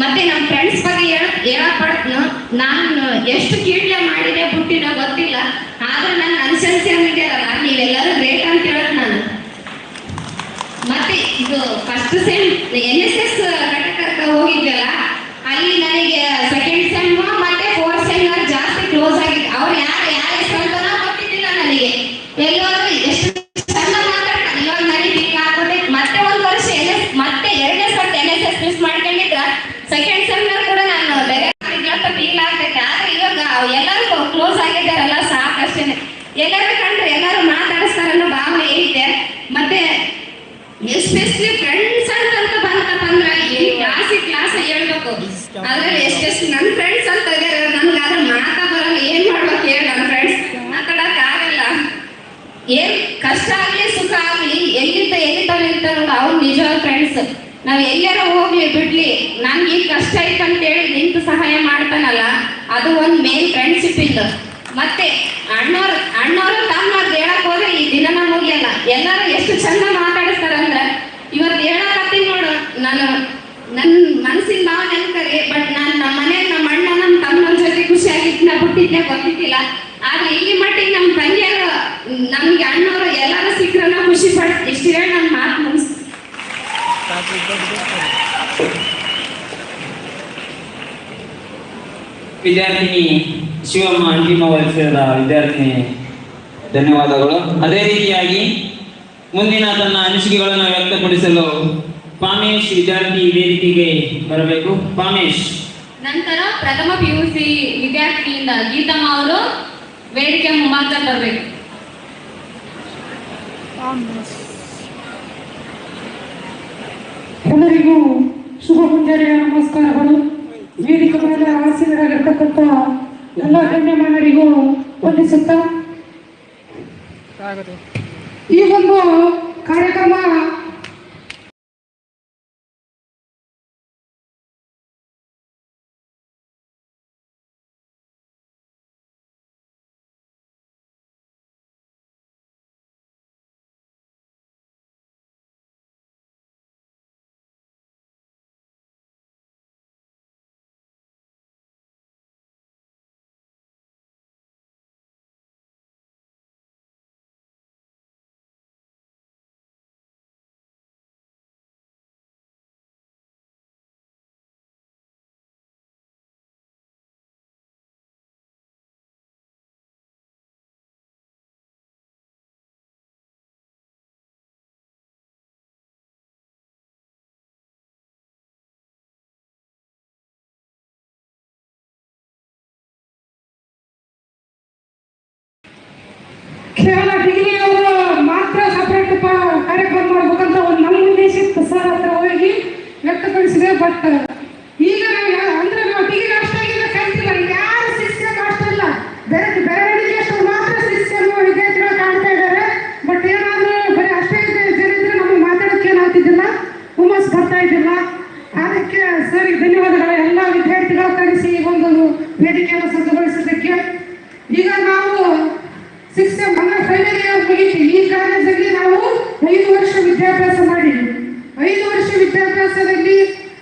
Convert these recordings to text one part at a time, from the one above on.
ಮತ್ತೆ ನಮ್ಮ ಫ್ರೆಂಡ್ಸ್ ಬಗ್ಗೆ ಹೇಳಪಡ್ತನು ನಾನು ಎಷ್ಟು ಕೀಟ್ಲೆ ಮಾಡಿದೆ ಬುಟ್ಟಿನ ಗೊತ್ತಿಲ್ಲ. ಆದ್ರೆ ನನ್ನ ಅನ್ಸನ್ಸಿಯಲ್ಲ ನೀವೆಲ್ಲರೂ ಗ್ರೇಟ್ ಅಂತ ಹೇಳೋದು ನಾನು. ಮತ್ತೆ ಇದು first sem N S S ಘಟಕಕ್ಕೆ ಹೋಗಿದ್ವಲ್ಲ, ಅಲ್ಲಿ ನನಗೆ ನಾವು ಎಲ್ಲರೂ ಹೋಗ್ಲಿ ಬಿಡ್ಲಿ. ನನ್ಗೆ ಈ ಕಷ್ಟ ಐತಂತೇಳಿ ನಿಂತು ಸಹಾಯ ಮಾಡ್ತಾನಲ್ಲ, ಅದು ಒಂದು ಮೇನ್ ಫ್ರೆಂಡ್ಶಿಪ್ ಇತ್ತು ಅಂತಿಮ ವರ್ಷದ ವಿದ್ಯಾರ್ಥಿನಿ ಧನ್ಯವಾದಗಳು. ಅದೇ ರೀತಿಯಾಗಿ ಮುಂದಿನ ತನ್ನ ಅನಿಸಿಕೆಗಳನ್ನು ವ್ಯಕ್ತಪಡಿಸಲು ಪಾಮೇಶ್ ವಿದ್ಯಾರ್ಥಿ ವೇದಿಕೆಗೆ ಬರಬೇಕು. ಪಾಮೇಶ್. ನಂತರ ಪ್ರಥಮ ವಿವಿಸಿ ವಿದ್ಯಾರ್ಥಿಯಿಂದ ಗೀತಮ್ಮ ಅವರು ವೇದಿಕೆ ಮುಂಭಾಗ ಬರಬೇಕು. ಎಲ್ಲರಿಗೂ ಶುಭ ಮುಂಜಾನೆಯ ನಮಸ್ಕಾರಗಳು. ವೇದಿಕೆ ಮೇಲೆ ಆಸೆಗಳಾಗಿರ್ತಕ್ಕಂಥ ಎಲ್ಲ ಗಣ್ಯಮಾನರಿಗೂ ವಂದಿಸುತ್ತಾ? ಈ ಒಂದು ಕಾರ್ಯಕ್ರಮ ಕೇವಲ ಡಿಗ್ರಿ ಅವರು ಮಾತ್ರ ಸಪ್ರೇಟ್ ಕಾರ್ಯಕ್ರಮ ಮಾಡಬೇಕಂತ ಒಂದು ನಮ್ಮ ಉದ್ದೇಶ ಇತ್ತು ಸರ್ ಹತ್ರ ಹೋಗಿ ವ್ಯಕ್ತಪಡಿಸಿದೆ ಬಟ್ ಈಗ ಅಂದ್ರೆ ನಾವು ಡಿಗ್ರಿ ಅಷ್ಟಾಗಿಲ್ಲ ಕಲಿತಿಲ್ಲ ಯಾರು ಶಿಕ್ಷಣ ಅಷ್ಟಿಲ್ಲ ಬೇರೆ ಬೇರೆ ಎಜುಕೇಶನ್ ಮಾತ್ರ ಶಿಕ್ಷಣ ವಿದ್ಯಾರ್ಥಿಗಳು ಕಾಣ್ತಾ ಇದ್ದಾರೆ. ಬಟ್ ಏನಾದರೂ ಬರೀ ಅಷ್ಟೇ ಜನ ಇದ್ರೆ ನಮಗೆ ಮಾತಾಡೋಕೆ ಏನಾಗ್ತಿದ್ದಿಲ್ಲ. ಹುಮ್ಮಸ್ ಬರ್ತಾ ಇದ್ದಿಲ್ಲ. ಅದಕ್ಕೆ ಸರ್ ಧನ್ಯವಾದಗಳು. ಎಲ್ಲ ವಿದ್ಯಾರ್ಥಿಗಳು ಕಳಿಸಿ ಒಂದು ವೇದಿಕೆಯನ್ನು ಸಜ್ಜುಗೊಳಿಸಿದ್ದಕ್ಕೆ. ಈಗ ನಾವು ಸಿಕ್ಸ್ ಅಲ್ಲ ಫೈನಲ್ ಇಯರ್ ಮುಗೀತಿ ಈ ಕಾಲೇಜಲ್ಲಿ ನಾವು ಐದು ವರ್ಷ ವಿದ್ಯಾಭ್ಯಾಸ ಮಾಡಿದ್ವಿ. ಐದು ವರ್ಷ ವಿದ್ಯಾಭ್ಯಾಸದಲ್ಲಿ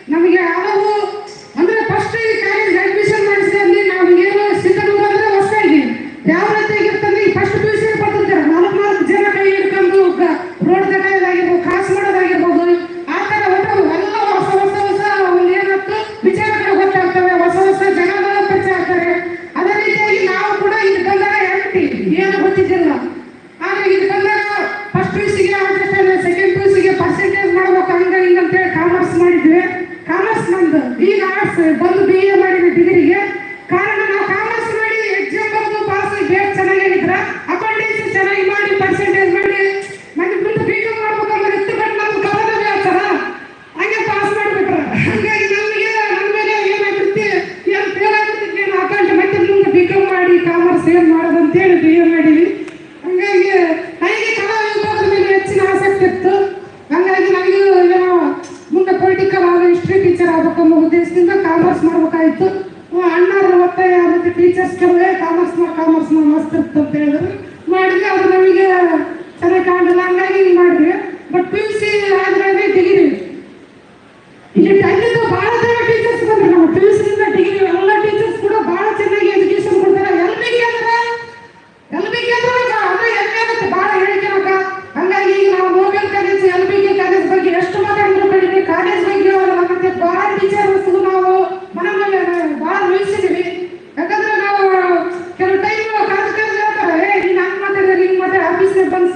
ನಮಗೆ ಹಲವು ಅಂದರೆ ಫಸ್ಟ್ ಈ ಕಾಲೇಜ್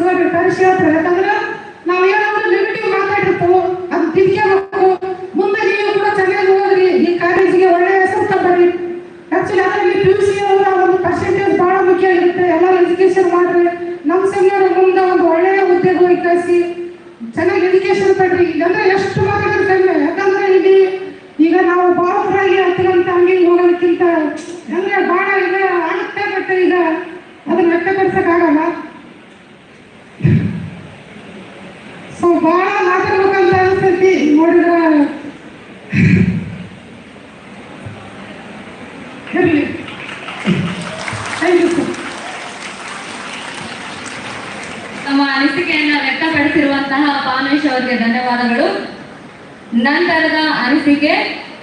ಸಲಗಿರ್ತಾರೆ ಹೇಳ್ತಾರೆ ಯಾಕಂದ್ರೆ ನಾವು ಏನಾದ್ರೂ ನೆಗೆಟಿವ್ ಮಾತಾಡಿರ್ತಾವೆ ಅದು ತಿದ್ಕೋಬೇಕು ಮುಂದೆ ನೀವು ಕೂಡ ಚೆನ್ನಾಗಿ ಓದ್ರಿ, ಈ ಕಾಲೇಜಿಗೆ ಒಳ್ಳೆಯ ಹೆಸರು ತಂದ್ರಿ ಆಕ್ಚುಲಿ ಅದರಲ್ಲಿ ಪಿ ಯು ಸಿ ಅವರ ಒಂದು ಪರ್ಸೆಂಟೇಜ್ ಬಹಳ ಮುಖ್ಯ ಇರುತ್ತೆ. ಎಲ್ಲರೂ ಎಜುಕೇಶನ್ ಮಾಡ್ರಿ. ನಮ್ಮ ಸೀನಿಯರ್ ಮುಂದೆ ಒಂದು ಒಳ್ಳೆಯ ಉದ್ಯೋಗ ವಹಿಸಿ ಚೆನ್ನಾಗಿ ಎಜುಕೇಶನ್ ತಡ್ರಿ ಅಂದ್ರೆ ಎಷ್ಟು ಮಾತಾಡಿದ್ರೆ ಅನಿಸಿಕೆ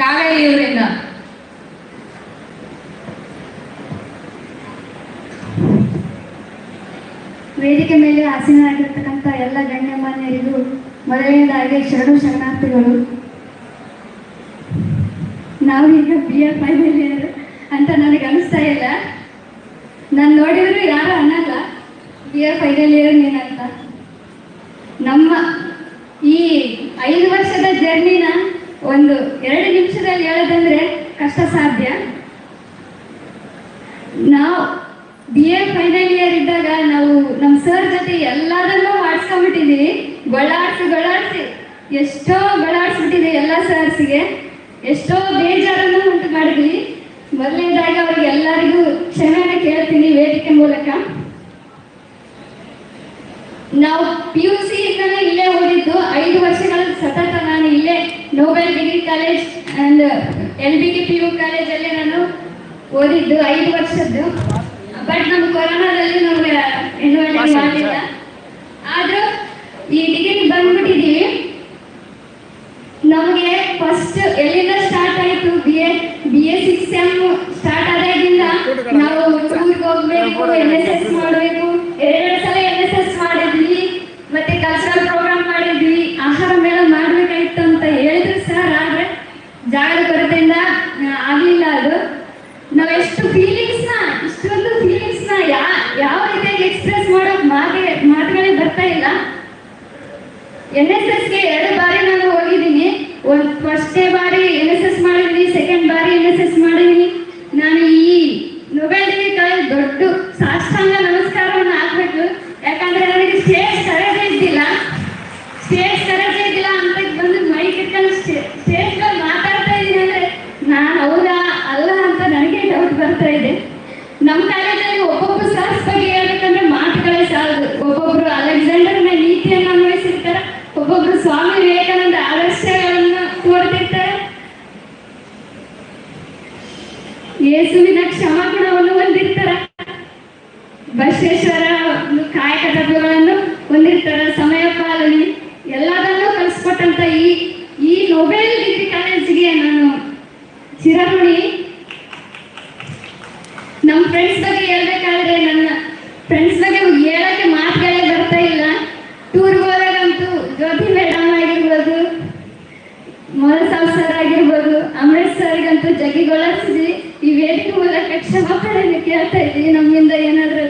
ಕಾವೇರಿ ಇವರಿಂದ ವೇದಿಕೆ ಮೇಲೆ ಆಸೀನರಾಗಿರ್ತಕ್ಕಂಥ ಎಲ್ಲ ಗಣ್ಯಮಾನ್ಯರಿಗೂ ಮೊದಲನೇದಾಗಿ ಶರಣು ಶರಣಾರ್ಥಿಗಳು. ನಾವು ಈಗ ಬಿ ಎ ಫೈನಲ್ ಅಂತ ನನಗೆ ಅನಿಸ್ತಾ ಇಲ್ಲ. ನಾನು ನೋಡಿದ್ರು ಯಾರು ಅನ್ನಲ್ಲ. ಬಿ ಎ ಫೈನಲ್ ಇಯರ್ ನೀನಂತ ನಮ್ಮ ಈ ಐದು ವರ್ಷದ ಜರ್ನಿನ ಒಂದು ಎರಡು ನಿಮಿಷದಲ್ಲಿ ಹೇಳೋದಂದ್ರೆ ಕಷ್ಟ ಸಾಧ್ಯ. ನಾವು ಬಿ ಎ ಫೈನಲ್ ಇಯರ್ ಇದ್ದಾಗ ನಾವು ನಮ್ಮ ಸರ್ ಜೊತೆ ಎಲ್ಲದನ್ನೂ ಮಾಡಿಸ್ಕೊಂಡ್ಬಿಟ್ಟಿದ್ದೀವಿ ಗೊಳಾಡ್ಸಿ ಗೊಳಾಡ್ಸಿ. ಎಷ್ಟೋ ಗೊಳಾಡ್ಸ್ಬಿಟ್ಟಿದೆ ಎಲ್ಲ ಸರ್ಸ್ಗೆ ಎಷ್ಟೋ ಬೇಜಾರನ್ನು ಉಂಟು ಮಾಡಿದ್ವಿ. ಮೊದಲನೇದಾಗಿ ಅವ್ರಿಗೆ ಎಲ್ಲರಿಗೂ ಕ್ಷಮೆನ ಕೇಳ್ತೀನಿ ವೇದಿಕೆ ಮೂಲಕ. ನಾವು ಪಿ ಯು ಸಿ ಇಲ್ಲೇ ಓದಿದ್ದು ಐದು ವರ್ಷಗಳ ಸತತ Noble degree college and L B K P U ಕಾಲೇಜಲ್ಲಿ ನಾನು ಓದಿದ್ದು ಐದು ವರ್ಷದ್ದು. ಬಟ್ ನಮ್ಮ ಕೊರೋನಾದಲ್ಲಿ ನಮ್ಗೆ ಎನ್ರೋಲ್ಮೆಂಟ್ ಮಾಡಲಿಲ್ಲ ಆದ್ರೂ ಈ ಡಿಗ್ರಿ ಬಂದ್ಬಿಟ್ಟಿದೀವಿ. ನಮಗೆ ಫಸ್ಟ್ ಎಲ್ಲಿಂದ ಸ್ಟಾರ್ಟ್ ಆಯಿತು? B A B A six M start ಆದಾಗಿಂದ ನಾವು ಟೂರ್ಗೆ ಹೋಗ್ಬೇಕು ಎನ್ ಎಸ್ ಎಸ್ ಮಾಡಬೇಕು. ಎರಡೆರಡು ಸಲ ಎನ್ ಎಸ್ ಎಸ್ ಮಾಡಿದ್ವಿ. ಮತ್ತೆ ಕಲ್ಚರಲ್ ಪ್ರೋಗ್ರಾಮ್ ಮಾಡಿದ್ವಿ. ಆಹಾರ ಮೇಳ ಮಾಡ್ಬೇಕಾಗಿತ್ತು ಜಾಗದ ಕೊರತೆಯಿಂದ ಆಗ್ಲಿಲ್ಲ ಅದು. ನಾವ್ ಎಷ್ಟು ಫೀಲಿಂಗ್ಸ್ನ ಇಷ್ಟೊಂದು ಫೀಲಿಂಗ್ಸ್ನ ಯಾ, ಯಾವ ರೀತಿಯಾಗಿ ಎಕ್ಸ್ಪ್ರೆಸ್ ಮಾಡೋಕ್ ಮಾತೇ, ಮಾತುಗಳೇ ಬರ್ತಾ ಇಲ್ಲ. ಎನ್ ಎಸ್ ಎಸ್ಗೆ ಎರಡು ಬಾರಿ ನಾನು ಹೋಗಿದ್ದೀನಿ. ಒಂದ್ ಡೇ ಬಾರಿ ಎನ್ ಎಸ್ ಎಸ್ ಮಾಡಿದೀನಿ ಸೆಕೆಂಡ್ ಬಾರಿ ಎನ್ ಎಸ್ ಎಸ್ ಮಾಡಿದೀನಿ ನಾನು ಈ ನೊಬೆಲ್ ಡಿಗ್ರಿ ಕಾಲೇಜ್ ದೊಡ್ಡ ಸಾಷ್ಟಾಂಗ ನಮ್ಮ ಕಾಲೇಜಲ್ಲಿ ಒಬ್ಬೊಬ್ರು ಸರ್ಸ್ ಬಗ್ಗೆ ಹೇಳ್ಬೇಕಂದ್ರೆ ಮಾತುಗಳೇ ಸಾಲದು. ಒಬ್ಬೊಬ್ರು ಅಲೆಕ್ಸಾಂಡರ್ ಮೇಲೆ ನೀತಿಯನ್ನು ಅನ್ವಯಿಸಿರ್ತಾರೆ. ಒಬ್ಬೊಬ್ರು ಸ್ವಾಮಿ ವಿವೇಕಾನಂದ ಆದರ್ಶಗಳನ್ನು ತೋರ್ತಿರ್ತಾರೆ ಯೇಸುವಿನ ಕ್ಷಮಾಗುಣವನ್ನು ಹೊಂದಿರ್ತಾರೆ. ಬಸವೇಶ್ವರ ಕಾಯಕ ತತ್ವಗಳನ್ನು ಹೊಂದಿರ್ತಾರೆ ಸಮಯ ಪಾಲನೆ ಎಲ್ಲದನ್ನೂ ಕಲಿಸ್ಕೊಟ್ಟಂತ ಈ ಈ ನೊಬೆಲ್ ಡಿಗ್ರಿ ಕಾಲೇಜಿಗೆ ನಾನು. ನಮ್ಮ ಫ್ರೆಂಡ್ಸ್ ಬಗ್ಗೆ ಹೇಳ್ಬೇಕಾದ್ರೆ ನನ್ನ ಫ್ರೆಂಡ್ಸ್ ಬಗ್ಗೆ ಹೇಳಕ್ಕೆ ಮಾತುಗಳೇ ಬರ್ತಾ ಇಲ್ಲ. ಟೂರ್ಗೆ ಹೋದಾಗಂತೂ ಜ್ಯೋತಿ ಮೇಡಮ್ ಆಗಿರ್ಬೋದು ಮೊರಸಾವ್ ಸರ್ ಆಗಿರ್ಬೋದು, ಅಮೃತ್ ಸರ್ಗಂತೂ ಜಗಿಗೊಳಿಸಿದ್ವಿ ಈ ವೇದಿಕೆ ಮೂಲಕ ಕ್ಷಮಾಪಣೆಯನ್ನು ಕೇಳ್ತಾ ಇದ್ವಿ ನಮ್ಮಿಂದ ಏನಾದ್ರು.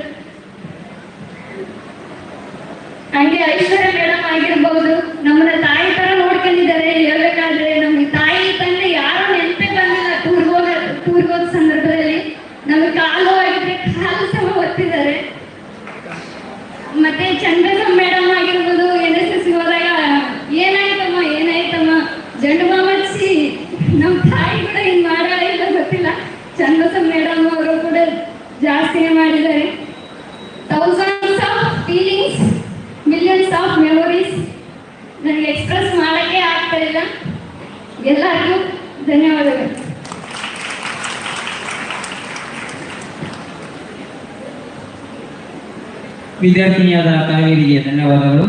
ಹಂಗೆ ಐಶ್ವರ್ಯ ಮೇಡಮ್ ಆಗಿರ್ಬೋದು ನಮ್ಮನ್ನ ತಾಯಿ ತರ ನೋಡ್ಕೊಂಡಿದ್ದಾರೆ ಹೇಳ್ಬೇಕಾದ್ರೆ ನಮ್ಗೆ ತಾಯಿ ತಂದೆ ಯಾರು ನೆನಪೇ ಬಂದಿಲ್ಲ ಟೂರ್ಗೆ ಹೋಗ ಟೂರ್ಗೆ ಹೋದ ಸಂದರ್ಭದಲ್ಲಿ ನಮಗೆ ಕಾಲು ಆಗಿದ್ರೆ ಕಾಲು ಸಹ ಒತ್ತಿದ್ದಾರೆ ಮತ್ತೆ ಚಂದ್ರನ ಮೇಡಮ್ ಆಗಿರ್ಬೋದು, ಎನ್ ಎಸ್ ಎಸ್ ಹೋದಾಗ, ಏನಾಯ್ತಮ್ಮ ಏನಾಯ್ತಮ್ಮ? ಜಂಡು ಮಾಮಚ್ಚಿ ನಮ್ಮ ತಾಯಿ ಕೂಡ ಹಿಂಗ್ ಮಾಡೋ ಇಲ್ಲ ಗೊತ್ತಿಲ್ಲ. ಚಂದ್ರಸ ಮೇಡಮ್ ಅವರು ಕೂಡ ಜಾಸ್ತಿನೇ ಮಾಡಿದ್ದಾರೆ. Thousands of feelings millions of memories ನನಗೆ ಎಕ್ಸ್ಪ್ರೆಸ್ ಮಾಡಕ್ಕೆ ಆಗ್ತಾ ಇಲ್ಲ. ಎಲ್ಲರಿಗೂ ಧನ್ಯವಾದಗಳು. ವಿದ್ಯಾರ್ಥಿನಿಯಾದ ಕಾವೇರಿಗೆ ಧನ್ಯವಾದಗಳು.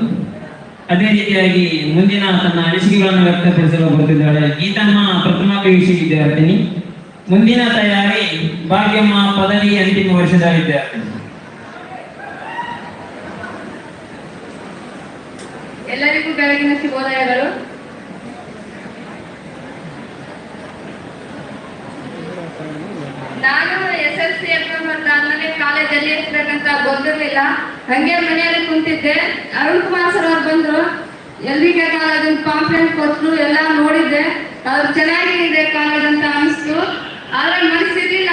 ಅದೇ ರೀತಿಯಾಗಿ ಮುಂದಿನ ತನ್ನ ಅನಿಸಿಕೆಗಳನ್ನು ವ್ಯಕ್ತಪಡಿಸಲು ಬರುತ್ತಿದ್ದಾಳೆ. ಗೀತಮ್ಮ ಪ್ರಥಮ ಪಿಯುಸಿ ವಿದ್ಯಾರ್ಥಿನಿ. ಮುಂದಿನ ತಯಾರಿ ಭಾಗ್ಯಮ್ಮ ಪದವಿ ಅಂತಿಮ ವರ್ಷದ ವಿದ್ಯಾರ್ಥಿನಿ. ಎಲ್ಲರಿಗೂ ಬೆಳಗಿನ ಶುಭೋದಯಗಳು. ನಾನು ಎಸ್ ಎಲ್ ಸಿ ಆದ್ಮೇಲೆ ಕಾಲೇಜಲ್ಲಿ ಇರ್ಬೇಕಂತ ಗೊತ್ತಿರ್ಲಿಲ್ಲ ಹಂಗೆ ಮನೆಯಲ್ಲಿ ಕುಂತಿದ್ದೆ. ಅರುಣ್ ಕುಮಾರ್ ಸರ್ ಅವ್ರು ಬಂದ್ರು. ಎಲ್ರಿಗ ಕಾಲೇಜ್ ಕಾಂಪ್ಲೇಂಟ್ ಕೊಟ್ಟರು ಎಲ್ಲ ನೋಡಿದ್ದೆ. ಅವ್ರು ಚೆನ್ನಾಗಿದೆ ಕಾಲೇಜ್ ಅಂತ ಅನಿಸ್ತು. ಆದ್ರೆ ಮನಸ್ಸಿರ್ಲಿಲ್ಲ.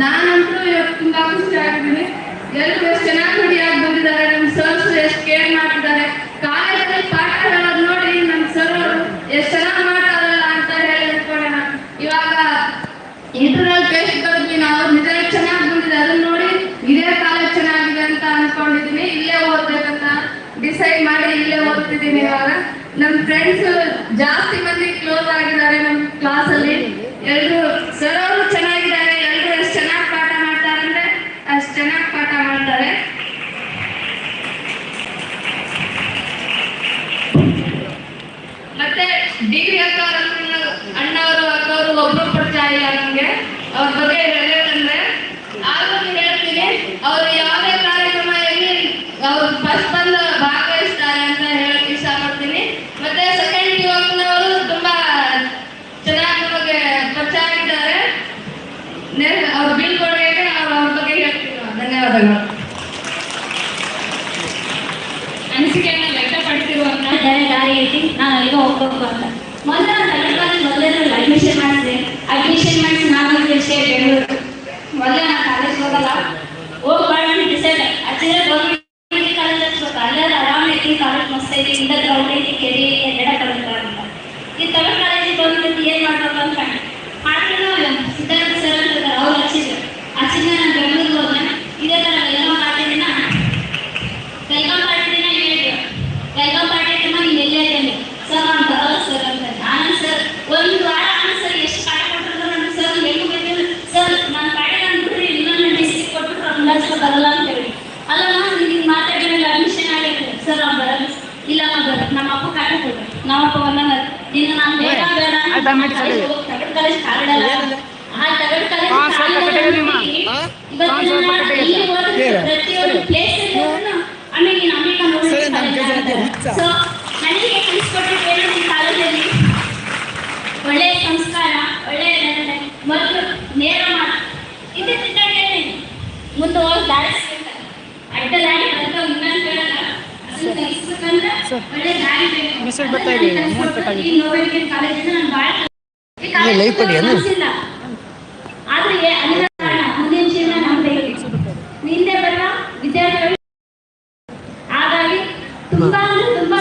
ನಾನಂತೂ ಇವತ್ತು ತುಂಬಾ ಖುಷಿ ಆಗಿದ್ದೀನಿ ಎಲ್ಲರೂ ಎಷ್ಟು ಚೆನ್ನಾಗಿ ರೆಡಿಯಾಗಿ ಬಂದಿದ್ದಾರೆ? ನಮ್ಮ ಸರ್ಸ್ ಎಷ್ಟು ಕೇರ್ ಮಾಡ್ತಿದ್ದಾರೆ. ಕಾಲೇಜಲ್ಲಿ ಪಾಠ ಹೇಳೋದು ನೋಡಿ ನಮ್ಮ ಸರ್ ಅವರು ಎಷ್ಟು ಚೆನ್ನಾಗಿ ಮಾಡ್ತಾರಲ್ಲ ಅಂತ ಹೇಳಿ ಅನ್ಕೊಳ್ಳೋಣ ಇವಾಗ ಇಂಟರ್ನಲ್ ಟೆಸ್ಟ್ ಬದ್ವಿ. ನಾವು ನಿಜ ಚೆನ್ನಾಗಿ ಬಂದಿದೆ ಅದನ್ನ ನೋಡಿ ಇದೇ ಕಾಲೇಜ್ ಚೆನ್ನಾಗಿದೆ ಅಂತ ಅನ್ಕೊಂಡಿದೀನಿ ಇಲ್ಲೇ ಓದ್ಬೇಕಂತ ಡಿಸೈಡ್ ಮಾಡಿ ಇಲ್ಲೇ ಓದ್ತಿದ್ದೀನಿ ಇವಾಗ. ನಮ್ಮ ಫ್ರೆಂಡ್ಸ್ ಜಾಸ್ತಿ ಮಂದಿ ಕ್ಲೋಸ್ ಆಗಿದ್ದಾರೆ ನಮ್ಮ ಕ್ಲಾಸಲ್ಲಿ ಎಲ್ಲರೂ ಸರ್ ಅವರು ಚೆನ್ನಾಗಿ ಅವರು ಒಬ್ರೊಬ್ಬರು ಜಾರಿ ಆಗಂಗೆ ಅವ್ರ ಬಗ್ಗೆ ಹೇಳೋದಂದ್ರೆ ಆಗ್ಲೂ ಹೇಳ್ತೀನಿ, ಅವರು ಯಾವುದೇ ಕಾರ್ಯಕ್ರಮ ಇರಲಿ, ಅವ್ರು ಬಸ್ ಬಂದು ಭಾಗವಹಿಸ್ತಾರೆ ಅಂತ ಹೇಳಕ್ ಇಷ್ಟಪಡ್ತೀನಿ. ಮತ್ತೆ ಸೆಕೆಂಡ್ ಯುವಕನವರು ತುಂಬಾ ಚೆನ್ನಾಗಿ ನಮಗೆ ಪರಿಚಯ ಇದ್ದಾರೆ ಅವ್ರ ಬೀಳ್ಕೊಡುಗೆ ನಾವು ಅವ್ರ ಬಗ್ಗೆ ಹೇಳ್ತೀನಿ ಧನ್ಯವಾದಗಳು. ಅನಿಸಿಕೆಯನ್ನು ವ್ಯಕ್ತಪಡಿಸಿರುವಂತಹ ದಾರಿ ಐತಿ ನಾನು ಈಗ ಹೋಗ್ಬೇಕು ಅಂತ. ಅಡ್ಮಿಷನ್ ಮಾಡಿಸಿ ನಾನು ಬೆಂಗಳೂರು. ನಾನು ಕಾಲೇಜ್ ಹೋಗಲ್ಲ. ಹೋಗ್ಬಾರ್ದು ಡಿಸೈಡ್ ಹಚ್ಚಿದ್ರೆ ಬಂದು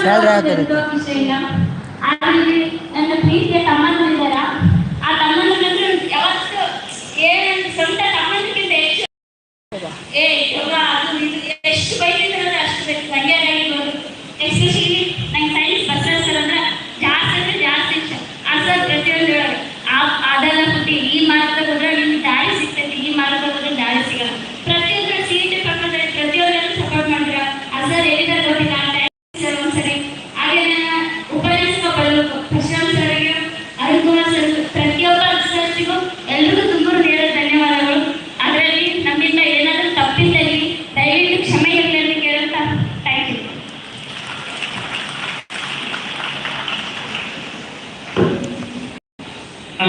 ಯಾವ್ದು ಯಾವ ಥರ ಆಗಿದೆ ನನ್ನ ಪ್ರೀತಿಯ ಸಮಾನ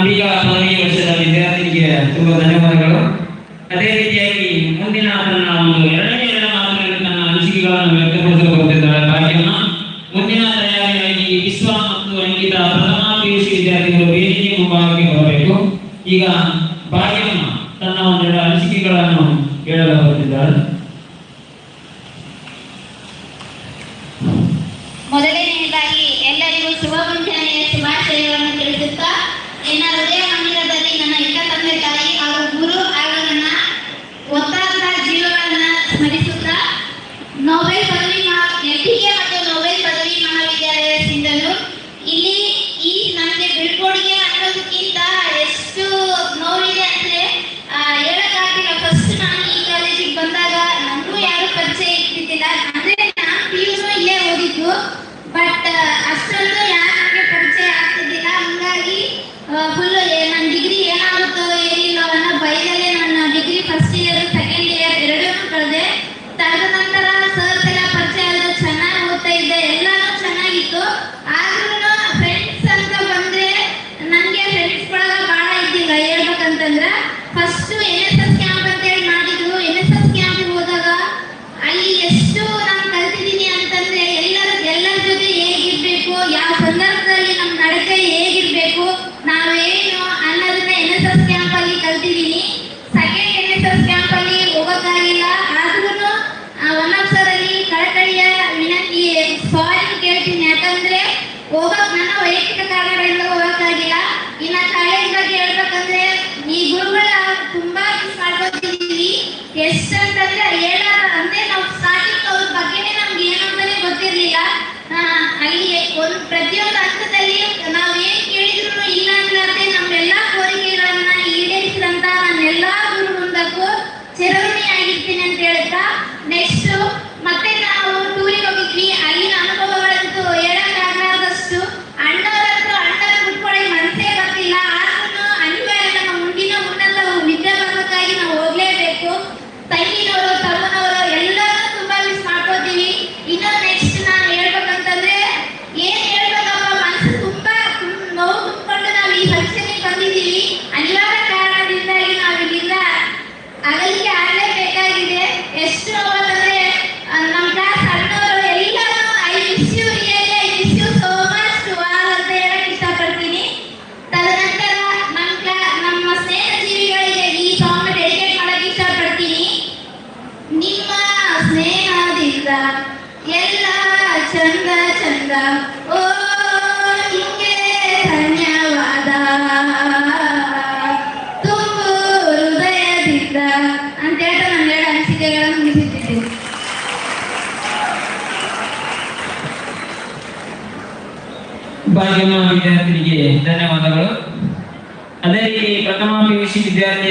ಅಂಬಿಕಾ ಪದವಿ ವರ್ಷದ ವಿದ್ಯಾರ್ಥಿನಿಗೆ ತುಂಬಾ ಧನ್ಯವಾದಗಳು. ಅದೇ ರೀತಿಯಾಗಿ ಮುಂದಿನ ಅದನ್ನು ಒಂದು ಎಷ್ಟಂತಂದ್ರೆ ಹೇಳಾರ ಅಂದ್ರೆ ನಾವು ಸಾಕಿ ಅವ್ರ ಬಗ್ಗೆನೇ ನಮ್ಗೆ ಏನು ಅಂತಾನೆ ಗೊತ್ತಿರ್ಲಿಲ್ಲ. ಅಲ್ಲಿ ಒಂದು ಪ್ರತಿಯೊಂದು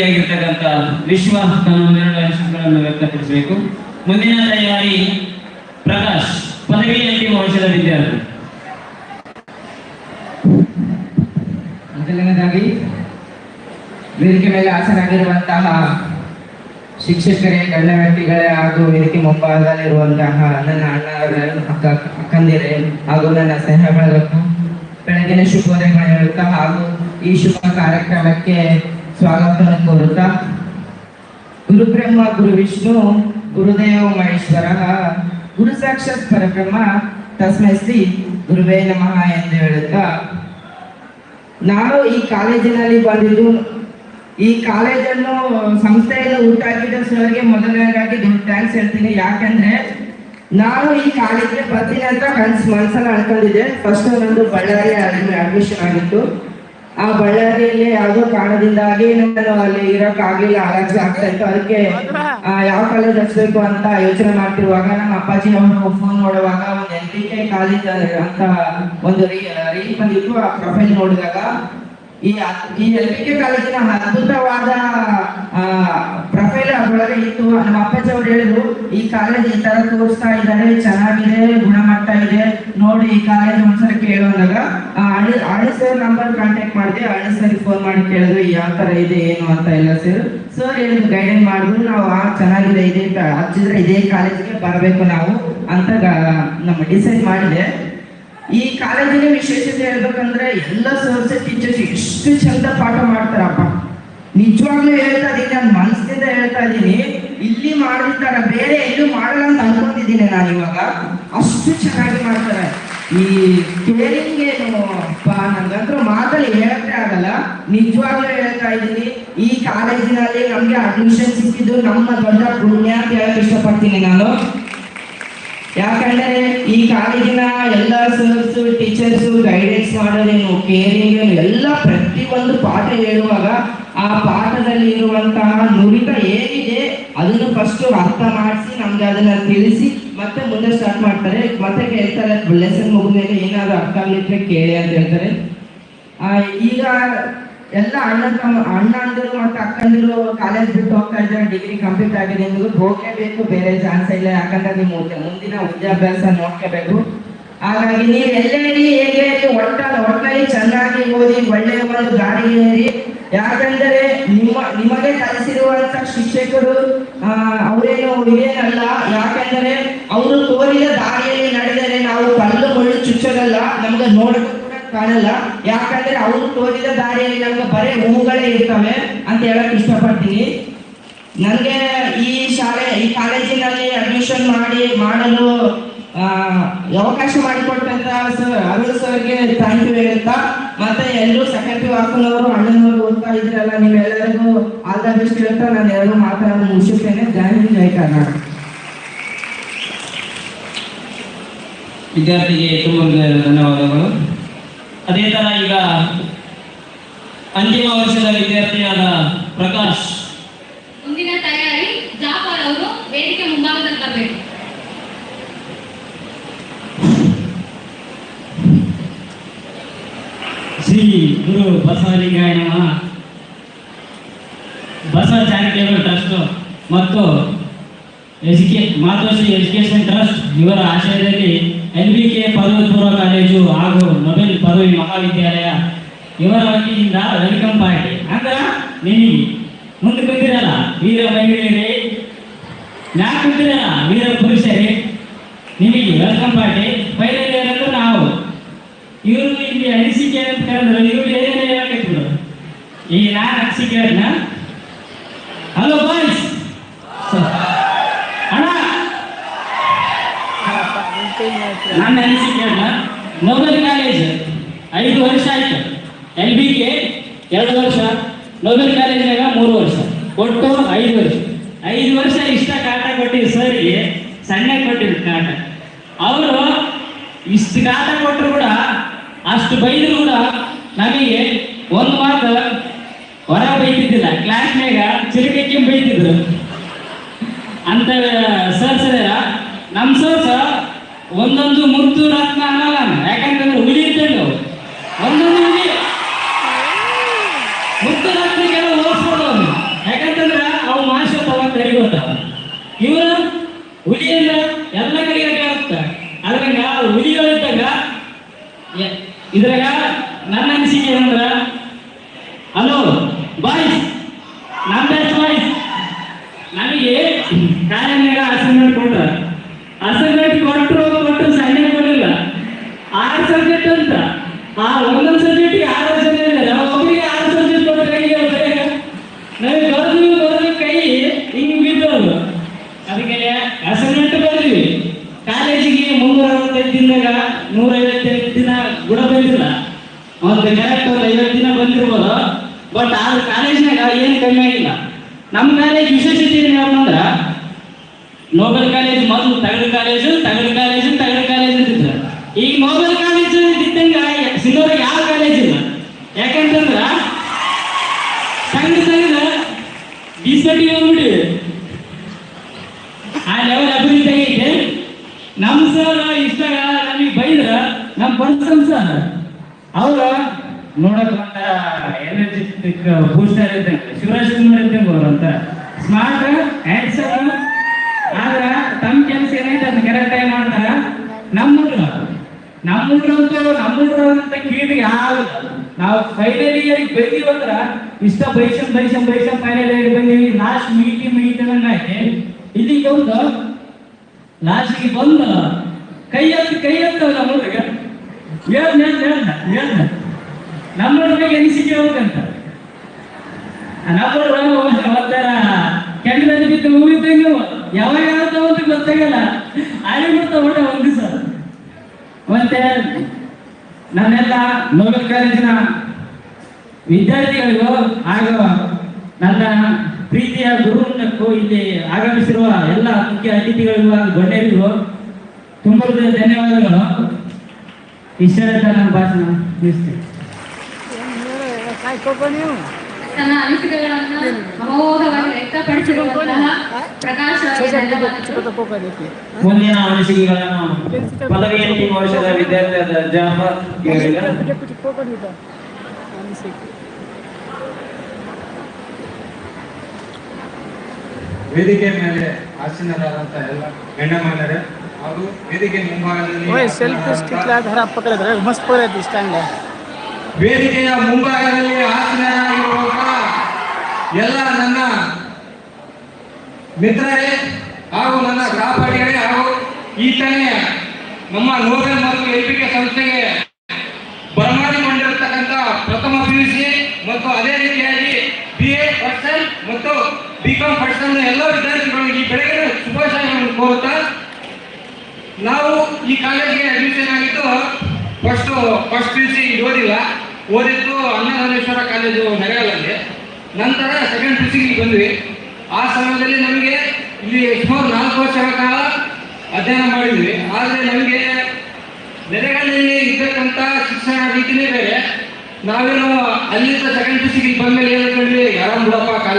ವಿದ್ಯಾರ್ಥಿಯಾಗಿರ್ತಕ್ಕಂಥ ವಿಶ್ವ ತನ್ನ ಒಂದೆರಡು ಅಂಶಗಳನ್ನು ವ್ಯಕ್ತಪಡಿಸಬೇಕು. ಮುಂದಿನ ತಯಾರಿ ಪ್ರಕಾಶ್ ಪದವಿ ಅಂತಿಮ ವಿದ್ಯಾರ್ಥಿ. ಮೊದಲನೇದಾಗಿ ವೇದಿಕೆ ಮೇಲೆ ಆಸನಾಗಿರುವಂತಹ ಶಿಕ್ಷಕರೇ, ಗಣ್ಯ ವ್ಯಕ್ತಿಗಳೇ ಹಾಗೂ ವೇದಿಕೆ ಮುಂಭಾಗದಲ್ಲಿರುವಂತಹ ನನ್ನ ಅಣ್ಣ ಅಕ್ಕ, ಅಕ್ಕಂದಿರೇ ಹಾಗೂ ನನ್ನ ಸ್ನೇಹಗಳ ಬೆಳಗಿನ ಶುಭೋದಯಗಳು ಹೇಳುತ್ತಾ ಹಾಗೂ ಈ ಶುಭ ಕಾರ್ಯಕ್ರಮಕ್ಕೆ ಸ್ವಾಗತವನ್ನು ಕೋರುತ್ತಾ ಗುರುಬ್ರಹ್ಮ, ಗುರು ವಿಷ್ಣು, ಗುರುದೇವ ಮಹೇಶ್ವರ, ಗುರು ಸಾಕ್ಷಾತ್ ಪರಬ್ರಹ್ಮ, ತಸ್ಮೈ ಶ್ರೀ ಗುರುವೇ ನಮಃ ಎಂದು ಹೇಳುತ್ತಾ, ನಾನು ಈ ಕಾಲೇಜಿನಲ್ಲಿ ಬಂದಿದ್ದು, ಈ ಕಾಲೇಜನ್ನು ಸಂಸ್ಥೆಯಿಂದ ಊಟ ಹಾಕಿದ ಸರ್ಗೆ ಮೊದಲನೇದಾಗಿ ದೊಡ್ಡ ಥ್ಯಾಂಕ್ಸ್ ಹೇಳ್ತೀನಿ. ಯಾಕಂದ್ರೆ ನಾನು ಈ ಕಾಲೇಜಿಗೆ ಬರ್ತೀನಿ ಅಂತ ಕನ್ಸ್ ಮನ್ಸಲ್ಲಿ ಅನ್ಕೊಂಡಿದ್ದೆ ಫಸ್ಟ್ ನಂದು ಬಳ್ಳಾರಿ ಅಡ್ಮಿಷನ್ ಆಗಿತ್ತು. ಆ ಬಳ್ಳಾರಿಯಲ್ಲಿ ಯಾವುದೋ ಕಾರಣದಿಂದಾಗಿ ನಾನು ಅಲ್ಲಿ ಇರಕ್ ಆಗ್ಲಿಲ್ಲ ಆರಾಧ್ಯ ಆಗ್ತಾ ಇತ್ತು. ಅದಕ್ಕೆ ಯಾವ ಕಾಲೇಜ್ ಹಚ್ಬೇಕು ಅಂತ ಯೋಚನೆ ಮಾಡ್ತಿರುವಾಗ ನಮ್ಮ ಅಪ್ಪಾಜಿ ಅವರು ಫೋನ್ ನೋಡುವಾಗ ಒಂದು ಟಿ ಕೆ ಕಾಲೇಜ್ ಅಂತ ಒಂದು ರೀಲ್ ಬಂದಿತ್ತು. ಆ ಪ್ರೊಫೈಲ್ ನೋಡಿದಾಗ ಈ ಈ ಎಲ್ ಕೆ ಕಾಲೇಜಿನ ಅದ್ಭುತವಾದ ಪ್ರೊಫೈಲ್ ಒಳಗೆ ಇತ್ತು. ನಮ್ಮ ಅಪ್ಪಾಜಿ ಅವ್ರು ಹೇಳಿದ್ರು, ಈ ಕಾಲೇಜ್ ಈ ತರ ತೋರಿಸ್ತಾ ಇದ್ದಾರೆ, ಚೆನ್ನಾಗಿದೆ, ಗುಣಮಟ್ಟ ಇದೆ. ನೋಡಿ, ಈ ಕಾಲೇಜ್ ಒಂದ್ಸಲ ಕೇಳು ಅಂದಾಗ ಅಳಿ ಸರ್ ನಂಬರ್ ಕಾಂಟ್ಯಾಕ್ಟ್ ಮಾಡಿದೆ. ಅಳಿ ಸರ್ ಫೋನ್ ಮಾಡಿ ಕೇಳಿದ್ರು ಯಾವ ತರ ಇದೆ, ಏನು ಅಂತ ಎಲ್ಲ ಸರ್ ಸರ್ ಹೇಳಿದ್ರು ಗೈಡೆನ್ ಮಾಡಿದ್ರು, ನಾವು, ಆ, ಚೆನ್ನಾಗಿದೆ, ಇದೆ ಹಚ್ಚಿದ್ರೆ ಇದೇ ಕಾಲೇಜಿಗೆ ಬರಬೇಕು ನಾವು ಅಂತ ನಮ್ಮ ಡಿಸೈಡ್ ಮಾಡಿದೆ. ಈ ಕಾಲೇಜಿನ ವಿಶೇಷತೆ ಹೇಳ್ಬೇಕಂದ್ರೆ ಎಲ್ಲ ಸರ್ಸ್ ಟೀಚರ್ಸ್ ಎಷ್ಟು ಚಂದ ಪಾಠ ಮಾಡ್ತಾರಪ್ಪ. ನಿಜವಾಗ್ಲೂ ಹೇಳ್ತಾ ಇದ್ದೀನಿ ನಾನು ಮನಸ್ಸಿಂದ ಹೇಳ್ತಾ ಇದ್ದೀನಿ ಇಲ್ಲಿ ಮಾಡಿರ್ತಾರ ಬೇರೆ ಎಲ್ಲೂ ಮಾಡಲ್ಲ ಅಂತ ಅನ್ಕೊಂಡಿದ್ದೀನಿ ನಾನು ಇವಾಗ. ಅಷ್ಟು ಚೆನ್ನಾಗಿ ಮಾಡ್ತಾರೆ. ಈ ಕೇರಿಂಗ್ ಏನು ನಂಗಂತೂ ಮಾತಲ್ಲಿ ಹೇಳಕ್ಕೆ ಆಗಲ್ಲ. ನಿಜವಾಗ್ಲೂ ಹೇಳ್ತಾ ಇದ್ದೀನಿ ಈ ಕಾಲೇಜಿನಲ್ಲಿ ನಮ್ಗೆ ಅಡ್ಮಿಷನ್ ಸಿಕ್ಕಿದ್ದು ನಮ್ಮ ದೊಡ್ಡ ಪುಣ್ಯ ಅಂತ ಹೇಳಕ್ ಇಷ್ಟಪಡ್ತೀನಿ ನಾನು. ಯಾಕಂದ್ರೆ ಈ ಕಾಲೇಜಿನ ಎಲ್ಲ ಸರ್ಸ್, ಟೀಚರ್ಸ್ ಗೈಡೆನ್ಸ್ ಮಾಡೋದೇನು ಕೇರಿಂಗ್ ಎಲ್ಲ ಎಲ್ಲ ಪ್ರತಿಯೊಂದು ಪಾಠ ಹೇಳುವಾಗ ಆ ಪಾಠದಲ್ಲಿ ಇರುವಂತಹ ನುರಿತ ಏನಿದೆ, ಅದನ್ನು ಫಸ್ಟ್ ಅರ್ಥ ಮಾಡಿಸಿ, ನಮ್ಗೆ ಅದನ್ನ ತಿಳಿಸಿ, ಮತ್ತೆ ಮುಂದೆ ಸ್ಟಾರ್ಟ್ ಮಾಡ್ತಾರೆ. ಮತ್ತೆ ಕೇಳ್ತಾರೆ ಲೆಸನ್ ಮುಗಿದ್ಮೇಲೆ ಏನಾದ್ರು ಅರ್ಥ ಆಗ್ಲಿಕ್ಕೆ ಕೇಳಿ ಅಂತ ಹೇಳ್ತಾರೆ. ಈಗ ಎಲ್ಲ ಅಣ್ಣ ತಮ್ಮ ಅಣ್ಣ ಅಂದಿರು ಮತ್ತೆ ಕಾಲೇಜ್ ಬಿಟ್ಟು ಹೋಗ್ತಾ ಇದ್ದಾರೆ ಡಿಗ್ರಿ ಕಂಪ್ಲೀಟ್ ಆಗಿದೆ ನಿಮ್ಗೆ ಹೋಗ್ಲೇಬೇಕು ಬೇರೆ ಚಾನ್ಸ್ ಇಲ್ಲ. ಯಾಕಂದ್ರೆ ನಿಮ್ಮ ಮುಂದೆ- ಮುಂದಿನ ವಿದ್ಯಾಭ್ಯಾಸ ನೋಡ್ಕೋಬೇಕು. ಹಾಗಾಗಿ ನೀವು ಎಲ್ಲೇರಿ ಹೇಗೆ ಒಟ್ಟ ಒಟ್ಟಾಗಿ ಚೆನ್ನಾಗಿ ಓದಿ ಒಳ್ಳೆಯ ಒಂದು ಏರಿ. ಯಾಕಂದರೆ ನಿಮ್ಮ ನಿಮಗೆ ಕಲಿಸಿರುವಂತ ಶಿಕ್ಷಕರು ಆ, ಅವರೇನು ಇದೇನಲ್ಲ. ಯಾಕಂದರೆ ಅವರು ತೋರಿದ ದಾರಿಯಲ್ಲಿ ನಡೆದರೆ ನಾವು ಕಲ್ಲು ಮುಳ್ಳು ಚುಚ್ಚೋದಲ್ಲ ನಮ್ಗೆ ಕೂಡ ಕಾಣಲ್ಲ. ಯಾಕಂದ್ರೆ ಅವರು ತೋರಿದ ದಾರಿಯಲ್ಲಿ ನಮ್ಗೆ ಬರೀ ಹೂಗಳೇ ಇರ್ತವೆ ಅಂತ ಹೇಳಕ್ ಇಷ್ಟಪಡ್ತೀನಿ. ನನಗೆ ಈ ಶಾಲೆ, ಈ ಕಾಲೇಜಿನಲ್ಲಿ ಅಡ್ಮಿಷನ್ ಮಾಡಿ, ಮಾಡಲು ಅವಕಾಶ ಮಾಡಿಕೊಟ್ಟಂತ ಸರ್, ಅರುಣ್ ಸರ್ಗೆ ಥ್ಯಾಂಕ್ ಯು ಹೇಳ್ತಾ ಮತ್ತೆ ಎಲ್ಲರೂ ಸೆಕೆಂಡ್ ಪಿ ಹಾಕೊಂಡವರು ಅಣ್ಣನವರು ಓದ್ತಾ ಇದ್ರಲ್ಲ, ನೀವೆಲ್ಲರಿಗೂ ಆಲ್ ದ ಬೆಸ್ಟ್ ಹೇಳ್ತಾ ನಾನು ಎರಡು ಮಾತನ್ನು ಮುಗಿಸುತ್ತೇನೆ. ಜೈ ಹಿಂದ್, ಜೈ ಕರ್ನಾಟಕ. ವಿದ್ಯಾರ್ಥಿಗೆ ತುಂಬ ಧನ್ಯವಾದಗಳು. ಅದೇ ತರ ಈಗ ಅಂತಿಮ ವರ್ಷದ ವಿದ್ಯಾರ್ಥಿಯಾದ ಪ್ರಕಾಶ್. ಮುಂದಿನ ತಯಾರಿ ವೇದಿಕೆ ಮುಂಭಾಗದಲ್ಲಿ ಬರಬೇಕು. ಶ್ರೀ ಗುರು ಬಸವಲಿಂಗಾಯ ನಮಃ ಬಸವ ಚಾರಿಟೇಬಲ್ ಟ್ರಸ್ಟ್ ಮತ್ತು ಎಜುಕೇ ಮಾತೃಶ್ರೀ ಎಜುಕೇಶನ್ ಟ್ರಸ್ಟ್ ಇವರ ಆಶ್ರಯದಲ್ಲಿ ಎಲ್ ಬಿ ಕೆ ಪದವಿ ಪೂರ್ವ ಕಾಲೇಜು ಹಾಗೂ ನೊಬೆಲ್ ಪದವಿ ಮಹಾವಿದ್ಯಾಲಯ ಇವರ ವತಿಯಿಂದ ವೆಲ್ಕಮ್ ಪಾರ್ಟಿ ಅಂದ್ರ ನಿಮಗೆ ಮುಂದೆ ಬಂದಿರಲ್ಲ ವೀರ ಮಹಿಳೆಯರೇ. ನಾ ಕುಂತಿರಲ್ಲ, ವೀರ ಪುರುಷರೇ. ನಿಮಗೆ ವೆಲ್ಕಮ್ ಪಾರ್ಟಿ ಫೈನಲ್ ಅಂದ್ರೆ ನಾವು ಇವರು ಇಲ್ಲಿ ಅನಿಸಿಕೆ ಅಂತ ಕರೆದ್ರೆ ಇವರು ಏನೇನು ಹೇಳಬೇಕು ಈ ನಾನು ಅನಿಸಿಕೆ ಹೇಳಿದ್ನ ಹಲೋ ಬಾಯ್ಸ್ ಅಣ್ಣ ನನ್ನ ಅನಿಸಿಕೆ ನೊಬೆಲ್ ಕಾಲೇಜ್ ಐದು ವರ್ಷ ಆಯ್ತು. ಎಲ್ ಬಿ ಕೆ ಎರಡು ವರ್ಷ ನೊಬೆಲ್ ಕಾಲೇಜ್ನಾಗ ಮೂರು ವರ್ಷ. ಒಟ್ಟು ಐದು ವರ್ಷ. ಐದು ವರ್ಷ ಇಷ್ಟ ಕಾಟ ಕೊಟ್ಟಿವಿ ಸರ್ಗೆ ಸಣ್ಣ ಕೊಟ್ಟಿದ್ರು ಕಾಟ. ಅವರು ಇಷ್ಟು ಕಾಟ ಕೊಟ್ಟರು ಕೂಡ ಅಷ್ಟು ಬೈದ್ರು ಕೂಡ ನಮಗೆ ಒಂದು ಮಾತು ಹೊರ ಬೈತಿದ್ದಿಲ್ಲ. ಕ್ಲಾಸ್ನಾಗ ಚಿರಕಕ್ಕೆ ಬೈತಿದ್ರು. ಅಂತ ಸರ್ ಸರ ನಮ್ಮ ಸರ್ ಸಹ ಒಂದೊಂದು ಮುದ್ದು ರತ್ನ ಅನ್ನಲ್ಲ ಯಾಕಂತಂದ್ರೆ ಹುಲಿ ಇದ್ದಂಗೆ ಅವು. ಒಂದೊಂದು ಹುಲಿ. ಮುತ್ತು ರತ್ನಕ್ಕೆಲ್ಲ ಹೋಲಿಸ್ಬೋದು ಅವನು ಯಾಕಂತಂದ್ರೆ ಅವು ಮಾಂಸ ತಗೊಂಡು ಕರಿಗೋತಾವ ಇವರು ಹುಲಿಯಿಂದ ಎಲ್ಲ ಕಡೆಗೆ ಆಗುತ್ತೆ ಅದ್ರಂಗ ಹುಲಿಗಳಿದ್ದಾಗ ಇದ್ದಾಗ ಇದ್ರಾಗ ನನ್ನ ಅನಿಸಿಕೆ ಅಂದ್ರ ಹಲೋ ಬಾಯ್ಸ್ ನಮ್ಮ ಬೆಸ್ಟ್ ಬಾಯ್ಸ್ ನಮಗೆ ಕಾಲೇಜ್ನಾಗ ಅಸೈನ್ಮೆಂಟ್ ಕೊಟ್ರ ಅಸೈನ್ಮೆಂಟ್ ಕೊಟ್ಟರು ಕೊಟ್ಟರು ಸಣ್ಣ ಕೊಡಲಿಲ್ಲ ಆರು ಸಬ್ಜೆಕ್ಟ್ ಅಂತ ಆ ಒಂದೊಂದು ಸಬ್ಜೆಕ್ಟ್ಗೆ ಆರು ಜನ ಇದ್ದಾರೆ ಒಬ್ಬರಿಗೆ ಆರು ಸಬ್ಜೆಕ್ಟ್ ಕೊಟ್ಟರೆ ಹೆಂಗೆ ನಮಗೆ ಬರೆದು ಬರೆದು ಕೈ ಹಿಂಗೆ ಬಿದ್ದವು ಅದಕ್ಕೆ ಅಸೈನ್ಮೆಂಟ್ ಬರೆದ್ವಿ ಕಾಲೇಜಿಗೆ ಮುನ್ನೂರ ಅರವತ್ತೈದು ದಿನದಾಗ ನೂರ ಐವತ್ತೈದು ದಿನ ಗುಣ ಬಂದಿಲ್ಲ ಒಂದು ಕರೆಕ್ಟ್ ಒಂದು ಐವತ್ತು ದಿನ ಬಂದಿರ್ಬೋದು ಬಟ್ ಆದ್ರೆ ಕಾಲೇಜ್ನಾಗ ಏನು ಕಮ್ಮಿ ಆಗಿಲ್ಲ ನಮ್ಮ ಕಾಲೇಜ್ ವಿಶೇಷತೆ ಏನು ಹೇಳ್ತಂದ್ರ ನೋಬೆಲ್ ಕಾಲೇಜ್ ಮೊದಲು ತಗಡು ಕಾಲೇಜು ತಗಡು ಕಾಲೇಜು ತಗಡು ಕಾಲೇಜ್ ಅಂತಿದ್ರು ಈಗ ನೋಬೆಲ್ ಕಾಲೇಜ್ ಇದ್ದಂಗ ಸಿಂಧೂರಾಗ ಯಾವ ಕಾಲೇಜ್ ಇಲ್ಲ ಯಾಕಂತಂದ್ರ ಸಂಘ ಸಂಘ ಡಿಸ್ಕಟಿ ಹೋಗ್ಬಿಟ್ಟಿವಿ ಆ ಲೆವೆಲ್ ಅಭಿವೃದ್ಧಿ ಆಗೈತೆ. ನಮ್ಮ ಸರ್ ಇಷ್ಟ ನಮಗೆ ಬೈದ್ರ ನಮ್ಮ ಪರ್ಸನ್ ಸರ್ ಅವ್ರ ನೋಡಕ್ ಒಂಥರ ಎನರ್ಜೆಟಿಕ್ ಬೂಸ್ಟರ್ ಇದ್ದಂಗೆ. ಶಿವರಾಜ್ ಕುಮಾರ್ ಇದ್ದಂಗೆ ಅವ್ರಂತ ಸ್ಮಾರ್ಟ್ ಹ್ಯಾಂಡ್ಸಮ್ ಆದ್ರ ತಮ್ಮ ಕೆಲಸ ಏನೈತೆ ಅದನ್ನ ಕರೆಕ್ಟ್ ಆಗಿ ಮಾಡ್ತಾರ? ನಮ್ಮ ಹುಡುಗ ನಮ್ಮ ಅಂತ ಯಾರು? ನಾವು ಫೈನಲ್ ಇಯರ್ಗೆ ಬಂದೀವಂದ್ರ ಇಷ್ಟ ಬೈಸಂ ಬೈಸಂ ಬೈಸಂ ಫೈನಲ್ ಇಯರ್ ಬಂದೀವಿ. ಲಾಸ್ಟ್ ಮೀಟಿ ಮೀಟಿಂಗ್ ಇದೀಗ ಇಲ್ಲಿಗೆ ಒಂದು ಲಾಸ್ಟಿಗೆ ಬಂದ ಕೈ ಎತ್ತಿ, ಕೈ ಎತ್ತಲ್ಲ ನಮ್ಮ ಹುಡುಗ ಹೇಳ್ದ ಹೇಳ್ದ ಹೇಳ್ದ ನಮ್ಮ ಹುಡುಗ ಎನಿಸಿಕೆ ಹೋಗಂತ ನಮ್ಮ ಒಂಥರ ಕೆಂಡದಲ್ಲಿ ಬಿದ್ದು ಹೂವಿದ್ದಂಗೆ ಯಾವಾಗ ಅಂತ ಗೊತ್ತಾಗಲ್ಲ. ಅಲ್ಲಿ ಬಿಡ್ತಾವ ಮತ್ತೆ ನನ್ನೆಲ್ಲ ನೋಬೆಲ್ ಕಾಲೇಜಿನ ವಿದ್ಯಾರ್ಥಿಗಳಿಗೂ ಹಾಗೂ ನನ್ನ ಪ್ರೀತಿಯ ಗುರುವೃಂದಕ್ಕೂ ಇಲ್ಲಿ ಆಗಮಿಸಿರುವ ಎಲ್ಲ ಮುಖ್ಯ ಅತಿಥಿಗಳಿಗೂ ಹಾಗೂ ಗಣ್ಯರಿಗೂ ತುಂಬ ಧನ್ಯವಾದಗಳು. ಇಷ್ಟ ನನ್ನ ಭಾಷಣ ಮುಗಿಸ್ತೀನಿ. ತನ್ನ ಅನಿಸಿಕೆಗಳನ್ನು ಅಮೋಘವಾಗಿ ವ್ಯಕ್ತಪಡಿಸಿರುವಂತಹ ಪ್ರಕಾಶ್ ಮುಂದಿನ ಅನಿಸಿಕೆಗಳನ್ನು ಪದವಿಯಲ್ಲಿ ವರ್ಷದ ವಿದ್ಯಾರ್ಥಿ ಜಾಫರ್ ವೇದಿಕೆ ಮೇಲೆ ಆಸೀನರಾದಂತಹ ಎಲ್ಲ ಹೆಣ್ಣ ಮಹಿಳೆಯರೆ ಹಾಗೂ ವೇದಿಕೆ ಮುಂಭಾಗದಲ್ಲಿ ಸೆಲ್ಫಿ ಸ್ಟಿಕ್ ಲಾಗ ಪಕ್ಕದ ಮಸ್ತ್ ಪೋರ ಸ್ಟ್ಯಾಂಡ್ ವೇದಿಕೆಯ ಮುಂಭಾಗದಲ್ಲಿ ಆಸೀನರಾಗಿರುವಾಗ ಎಲ್ಲ ನನ್ನ ಮಿತ್ರರೇ ಹಾಗೂ ನನ್ನ ಸಹಪಾಠಿಗಳೇ ಹಾಗೂ ಈ ತಾನೇ ನಮ್ಮ ನೋಬೆಲ್ ಮತ್ತು ಎಲ್ಪಿಕೆ ಸಂಸ್ಥೆಗೆ ಬರಮಾಡಿಕೊಂಡಿರತಕ್ಕಂಥ ಪ್ರಥಮ ಪಿ ಯು ಸಿ ಮತ್ತು ಅದೇ ರೀತಿಯಾಗಿ ಬಿ ಎ ಪರ್ಸನ್ ಮತ್ತು ಬಿ ಕಾಮ್ ಪರ್ಸನ್ ಎಲ್ಲ ವಿದ್ಯಾರ್ಥಿಗಳಿಗೆ ಈ ಬೆಳಗಿನ ಶುಭಾಶಯಗಳನ್ನು ಕೋರುತ್ತಾ ನಾವು ಈ ಕಾಲೇಜಿಗೆ ಅಡ್ಮಿಷನ್ ಆಗಿದ್ದು first first P U C ಓದಿಲ್ಲ. ಓದಿದ್ದು ಅನ್ನದಾನೇಶ್ವರ ಕಾಲೇಜು ನಗರಲ್ಲಿ ನಂತರ ಸೆಕೆಂಡ್ ಪಿ ಸಿಗೆ ಬಂದ್ವಿ. ಆ ಸಮಯದಲ್ಲಿ ನಮಗೆ ಇಲ್ಲಿ ಸುಮಾರು ನಾಲ್ಕು ವರ್ಷಗಳ ಕಾಲ ಅಧ್ಯಯನ ಮಾಡಿದ್ವಿ. ಆದರೆ ನಮಗೆ ನೆರೆಗಳಲ್ಲಿ ಇರ್ತಕ್ಕಂಥ ಶಿಕ್ಷಣ ರೀತಿಯೇ ಬೇರೆ. ನಾವೇನು ಅಲ್ಲಿಂದ ಸೆಕೆಂಡ್ ಪಿ ಸಿಗೆ ಬಂದ್ಮೇಲೆ ಏನು ಯಾರಾಮ್ ಬಿಡಪ್ಪ